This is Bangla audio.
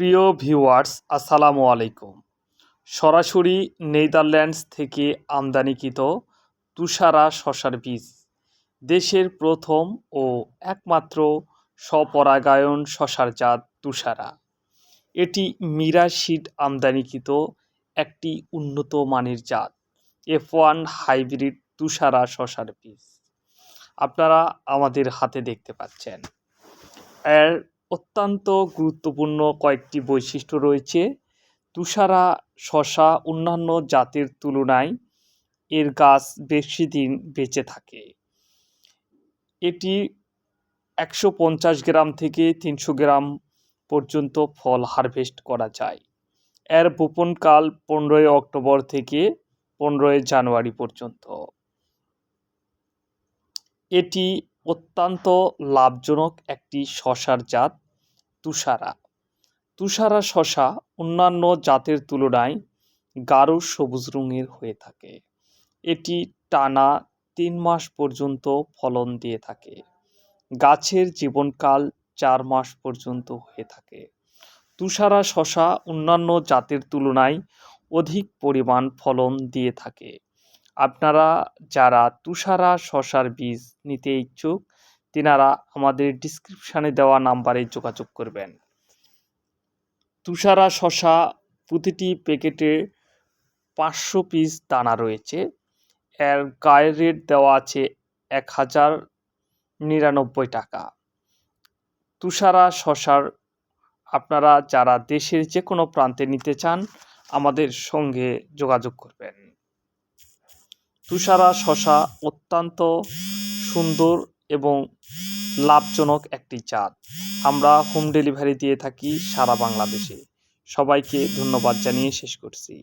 প্রিয় ভিউয়ার্স, আসসালামু আলাইকুম। সরাসরি নেদারল্যান্ডস থেকে আমদানিকৃত তুষারা শশার বীজ, দেশের প্রথম ও একমাত্র স্বপরাগায়ন শশার জাত তুষারা। এটি মীরা সিড আমদানিকৃত একটি উন্নত মানের জাত এফ ওয়ান হাইব্রিড তুষারা শশার বীজ। আপনারা আমাদের হাতে দেখতে পাচ্ছেন। এর অত্যন্ত গুরুত্বপূর্ণ কয়েকটি বৈশিষ্ট্য রয়েছে। তুষারা, শশা অন্যান্য জাতের তুলনায় এর গাছ বেশি দিন বেঁচে থাকে। এটি একশো পঞ্চাশ গ্রাম থেকে তিনশো গ্রাম পর্যন্ত ফল হারভেস্ট করা যায়। এর বপনকাল পনেরোই অক্টোবর থেকে পনেরোই জানুয়ারি পর্যন্ত। এটি অত্যন্ত লাভজনক একটি শশার জাত। তুষারা। তুষারা শশা অন্যান্য জাতের তুলনায় গাঢ় সবুজ রঙের হয়ে থাকে। এটি টানা তিন মাস পর্যন্ত ফলন দিয়ে থাকে। গাছের জীবনকাল চার মাস পর্যন্ত হয়ে থাকে। তুষারা শশা অন্যান্য জাতের তুলনায় অধিক পরিমাণ ফলন দিয়ে থাকে। আপনারা যারা তুষারা শশার বীজ নিতে ইচ্ছুক তেনারা আমাদের ডিসক্রিপশানে দেওয়া নাম্বারে যোগাযোগ করবেন। তুষারা শশা প্রতিটি প্যাকেটে পাঁচশো পিস দানা রয়েছে। এর গায়ের রেট দেওয়া আছে এক হাজার নিরানব্বই টাকা। তুষারা শশার আপনারা যারা দেশের যে কোনো প্রান্তে নিতে চান, আমাদের সঙ্গে যোগাযোগ করবেন। তুষারা শশা অত্যন্ত সুন্দর এবং লাভজনক একটি চাঁদ। আমরা হোম ডেলিভারি দিয়ে থাকি সারা বাংলাদেশে। সবাইকে ধন্যবাদ জানিয়ে শেষ করছি।